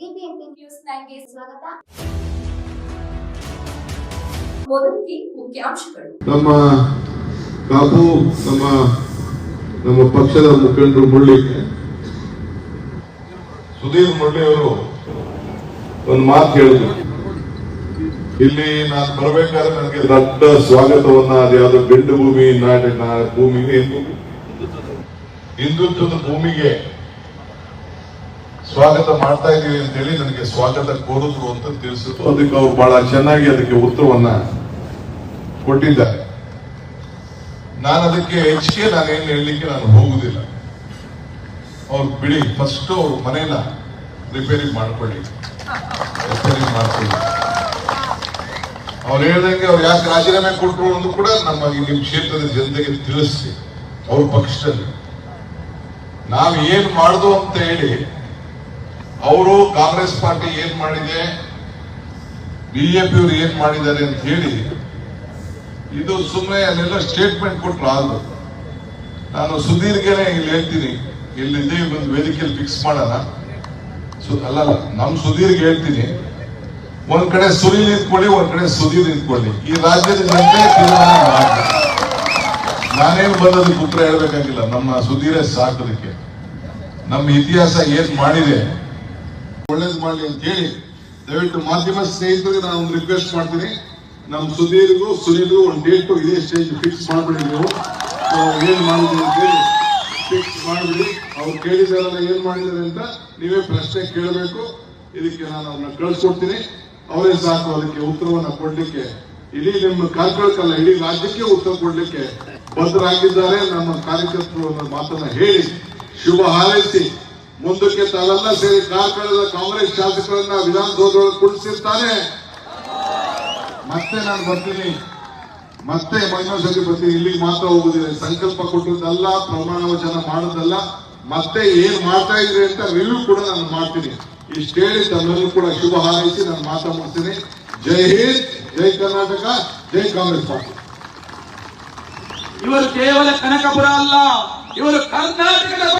BBMP news ನೈನ್ಗೆ ಸ್ವಾಗತ. ನಮ್ಮ ಬಾಬು, ನಮ್ಮ ನಮ್ಮ ಪಕ್ಷದ ಮುಖಂಡರು ಮುರಳಿ ಸುಧೀರ್ ಮುರಳಿ ಅವರು ಒಂದು ಮಾತು ಹೇಳಿದ್ರು. ಇಲ್ಲಿ ನಾನು ಬರಬೇಕಾದ್ರೆ ನನಗೆ ದೊಡ್ಡ ಸ್ವಾಗತವನ್ನ ಅದ್ಯಾವುದೋ ಬೆಂಡು ಭೂಮಿ ನಾಡಿನ ಭೂಮಿ, ಹಿಂದೂ. ಹಿಂದುತ್ವದ ಭೂಮಿಗೆ ಸ್ವಾಗತ ಮಾಡ್ತಾ ಇದೀವಿ ಅಂತೇಳಿ ನನಗೆ ಸ್ವಾಗತ ಕೋರಿದ್ರು ಅಂತ ತಿಳಿಸಿದ್ರು. ಅದಕ್ಕೆ ಅವ್ರು ಬಹಳ ಚೆನ್ನಾಗಿ ಅದಕ್ಕೆ ಉತ್ತರವನ್ನ ಕೊಟ್ಟಿದ್ದಾರೆ. ನಾನು ಅದಕ್ಕೆ ಹೆಚ್ಚಿಗೆ ಏನು ಹೇಳಲಿಕ್ಕೆ ನಾನು ಹೋಗುದಿಲ್ಲ. ಅವ್ರು ಬಿಡಿ ಫಸ್ಟ್ ಅವ್ರ ಮನೇನ ರಿಪೇರಿ ಮಾಡ್ಕೊಳ್ಳಿ. ರಿಪೇರಿ ಮಾಡ್ಕೊಳ್ಳಿ. ಅವ್ರು ಹೇಳ್ದಂಗೆ ಅವ್ರು ಯಾಕೆ ರಾಜೀನಾಮೆ ಕೊಟ್ಟರು ಅಂತ ಕೂಡ ನಮ್ಮ ಈ ನಿಮ್ಮ ಕ್ಷೇತ್ರದ ಜನತೆಗೆ ತಿಳಿಸಿ ಅವ್ರ ಪಕ್ಷದಲ್ಲಿ. ನಾವು ಏನು ಮಾಡ್ದು ಅಂತ ಹೇಳಿ ಅವರು ಕಾಂಗ್ರೆಸ್ ಪಾರ್ಟಿ ಏನ್ ಮಾಡಿದೆ? ಬಿಜೆಪಿಯವರು ಏನ್ ಮಾಡಿದ್ದಾರೆ ಅಂತ ಹೇಳಿ, ಇದು ಸುಮ್ಮನೆ ಅಲ್ಲೆಲ್ಲ ಸ್ಟೇಟ್ಮೆಂಟ್ ಕೊಟ್ರು ಆದ್ರು. ನಾನು ಸುಧೀರ್ಗೆನೆ ಇಲ್ಲಿ ಹೇಳ್ತೀನಿ ಇಲ್ಲಿದ್ದೇ ಒಂದು ವೇದಿಕೆಯಲ್ಲಿ ಫಿಕ್ಸ್ ಮಾಡೋಣ. ಅಲ್ಲಲ್ಲ, ನಮ್ ಸುಧೀರ್ಗೆ ಹೇಳ್ತೀನಿ. ಒಂದ್ ಕಡೆ ಸುನೀಲ್ ನಿಂತ್ಕೊಳ್ಳಿ, ಒಂದ್ ಕಡೆ ಸುಧೀರ್ ನಿಂತ್ಕೊಳ್ಳಿ. ಈ ರಾಜ್ಯದ ಜನತೆ ತೀರ್ಮಾನ ನಾನೇನು ಬಂದದಕ್ಕೆ ಉತ್ತರ ಹೇಳ್ಬೇಕಾಗಿಲ್ಲ, ನಮ್ಮ ಸುಧೀರೇ ಸಾಕೋದಕ್ಕೆ. ನಮ್ಮ ಇತಿಹಾಸ ಏನ್ ಮಾಡಿದೆ ಒಳ್ಳೇದು ಮಾಡಲಿ ಅಂತ ಹೇಳಿ ದಯವಿಟ್ಟು ಮಾಧ್ಯಮ ಸ್ನೇಹಿತರಿಗೆ ನಾನು ಒಂದು ರಿಕ್ವೆಸ್ಟ್ ಮಾಡ್ತೀನಿ. ನಮ್ಮ ಸುಧೀರ್ಗೂ, ಸುನೀಲ್ಗೂ ಒಂದು ಡೇಟ್ ಇದೇ ಸ್ಟೇಜ್ ಫಿಕ್ಸ್ ಮಾಡ್ಬಿಡಿ ನೀವು. ಏನು ಮಾಡಿದ್ರಿ ಅಂತ ಹೇಳಿ ಫಿಕ್ಸ್ ಮಾಡಿಬಿಡಿ. ಅವ್ರು ಕೇಳಿದಾರಲ್ಲ ಏನು ಮಾಡಿದ್ದಾರೆ ಅಂತ ನೀವೇ ಪ್ರಶ್ನೆ ಕೇಳಬೇಕು. ಇದಕ್ಕೆ ನಾನು ಅವ್ರನ್ನ ಕಳಿಸ್ಕೊಡ್ತೀನಿ. ಅವರೇ ಸಾಕು ಅದಕ್ಕೆ ಉತ್ತರವನ್ನು ಕೊಡಲಿಕ್ಕೆ. ಇಡೀ ನಿಮ್ಮ ಕಾರ್ಕಳಕ್ಕಲ್ಲ ಇಡೀ ರಾಜ್ಯಕ್ಕೆ ಉತ್ತರ ಕೊಡಲಿಕ್ಕೆ ಬದ್ಧರಾಗಿದ್ದಾರೆ. ನಮ್ಮ ಕಾರ್ಯಕರ್ತರು ಮಾತನ್ನ ಹೇಳಿ ಶುಭ ಹಾರೈಸಿ. ಮುಂದಕ್ಕೆ ತಾವೆಲ್ಲ ಸೇರಿ ಕಾರ್ಕಳದ ಕಾಂಗ್ರೆಸ್ ಶಾಸಕರನ್ನ ವಿಧಾನಸೌಧದೊಳಗೆ ಕುಳಿಸಿರ್ತಾನೆ. ಮತ್ತೆ ನಾನು ಬರ್ತೀನಿ. ಮತ್ತೆ ಮೈನೋಸಲ್ಲಿ ಬರ್ತೀನಿ. ಇಲ್ಲಿಗೆ ಮಾತ್ರ ಹೋಗುದಿಲ್ಲ. ಸಂಕಲ್ಪ ಕೊಟ್ಟದ್ದಲ್ಲ ಪ್ರಮಾಣ ವಚನ ಮಾಡೋದಲ್ಲ. ಮತ್ತೆ ಏನ್ ಮಾಡ್ತಾ ಇದ್ರಿ ಅಂತ ರಿವ್ಯೂ ಕೂಡ ನಾನು ಮಾಡ್ತೀನಿ. ಇಷ್ಟ ಹೇಳಿ ತಮ್ಮೆಲ್ಲರೂ ಕೂಡ ಶುಭ ಹಾರೈಸಿ ನಾನು ಮಾತಾ ಮಾಡ್ತೀನಿ ಜೈ ಹಿಂದ್, ಜೈ ಕರ್ನಾಟಕ, ಜೈ ಕಾಂಗ್ರೆಸ್ ಪಾರ್ಟಿ. ಇವರು ಕೇವಲ ಕನಕಪುರ ಅಲ್ಲ, ಇವರು ಕರ್ನಾಟಕದ